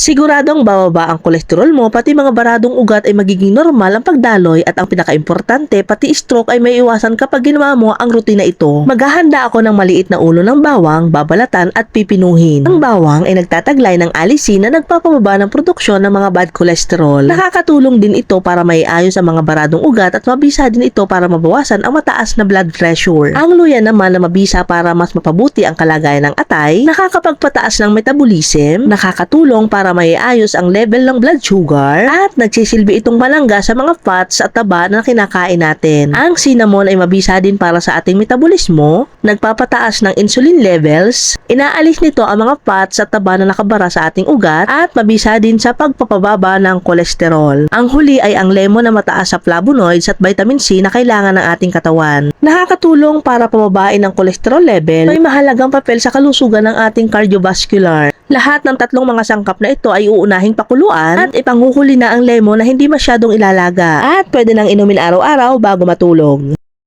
Siguradong bababa ang kolesterol mo pati mga baradong ugat ay magiging normal ang pagdaloy at ang pinakaimportante pati stroke ay may iwasan kapag ginawa mo ang rutina ito. Maghahanda ako ng maliit na ulo ng bawang, babalatan at pipinuhin. Ang bawang ay nagtataglay ng alisin na nagpapababa ng produksyon ng mga bad cholesterol. Nakakatulong din ito para maiayos ang mga baradong ugat at mabisa din ito para mabawasan ang mataas na blood pressure. Ang luya naman na mabisa para mas mapabuti ang kalagayan ng atay, nakakapagpataas ng metabolism, nakakatulong para maiayos ang level ng blood sugar, at nagsisilbi itong malangga sa mga fats at taba na kinakain natin. Ang cinnamon ay mabisa din para sa ating metabolismo, nagpapataas ng insulin levels, inaalis nito ang mga fats at taba na nakabara sa ating ugat, at mabisa din sa pagpapababa ng kolesterol. Ang huli ay ang lemon na mataas sa flavonoids at vitamin C na kailangan ng ating katawan. Nakakatulong para pababain ang kolesterol level, may mahalagang papel sa kalusugan ng ating cardiovascular. Lahat ng tatlong mga sangkap na ito ay uunahing pakuluan at ipanghuhuli na ang lemon na hindi masyadong ilalaga at pwede nang inumin araw-araw bago matulog.